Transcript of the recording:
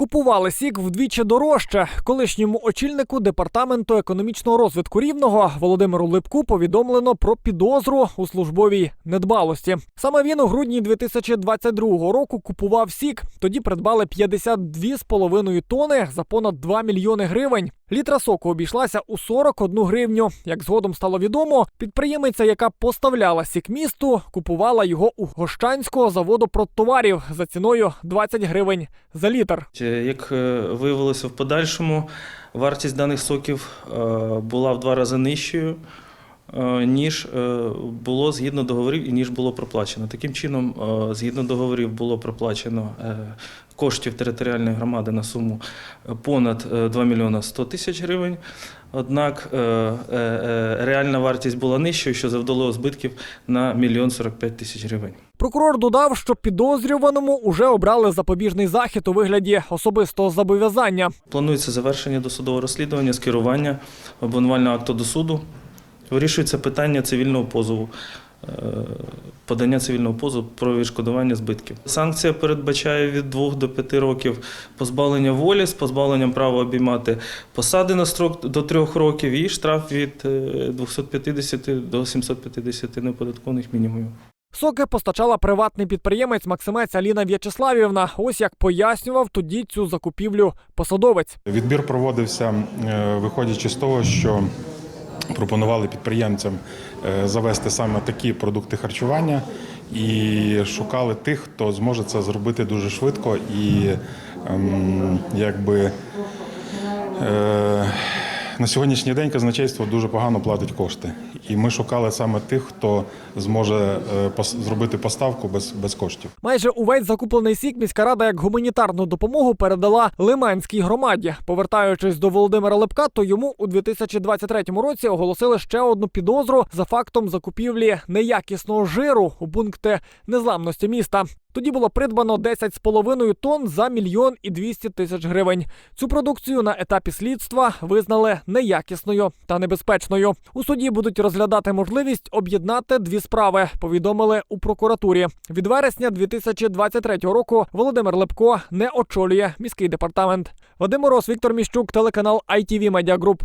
Купували сік вдвічі дорожче. Колишньому очільнику департаменту економічного розвитку рівного Володимиру Липку повідомлено про підозру у службовій недбалості. Саме він у грудні 2022 року купував сік. Тоді придбали 52,5 тони за понад 2 мільйони гривень. Літра соку обійшлася у 41 гривню. Як згодом стало відомо, підприємиця, яка поставляла сік місту, купувала його у Гощанського заводу продтоварів за ціною 20 гривень за літр. Як е, виявилося в подальшому, вартість даних соків е, була в два рази нижчою, е, ніж було згідно договорів і ніж було проплачено. Таким чином, згідно договорів, було проплачено коштів територіальної громади на суму понад е, 2 мільйона 100 тисяч гривень. Однак реальна вартість була нижчою, що завдало збитків на мільйон 45 тисяч гривень. Прокурор додав, що підозрюваному уже обрали запобіжний захід у вигляді особистого зобов'язання. Планується завершення досудового розслідування, скерування обвинувального акту до суду. Вирішується питання цивільного позову, е, подання цивільного позову про відшкодування збитків. Санкція передбачає від 2 до 5 років позбавлення волі з позбавленням права обіймати посади на строк до 3 років і штраф від е, 250 до 750 неоподаткованих мінімумів. Соки постачала приватний підприємець Максимець Аліна В'ячеславівна. Ось як пояснював тоді цю закупівлю посадовець. Відбір проводився, е, виходячи з того, що пропонували підприємцям е, завести саме такі продукти харчування і шукали тих, хто зможе це зробити дуже швидко і ем, якби. На сьогоднішній день казначейство дуже погано платить кошти, і ми шукали саме тих, хто зможе е, пос- зробити поставку без, без коштів. Майже увесь закуплений сік міська рада як гуманітарну допомогу передала Лиманській громаді. Повертаючись до Володимира Лепка, то йому у 2023 році оголосили ще одну підозру за фактом закупівлі неякісного жиру у пункти незламності міста. Тоді було придбано 10,5 тонн за мільйон і 200 тисяч гривень. Цю продукцію на етапі слідства визнали неякісною та небезпечною. У суді будуть розглядати можливість об'єднати дві справи. Повідомили у прокуратурі. Від вересня 2023 року Володимир Лепко не очолює міський департамент. Вадим Мороз, Віктор Міщук, телеканал ITV Media Group.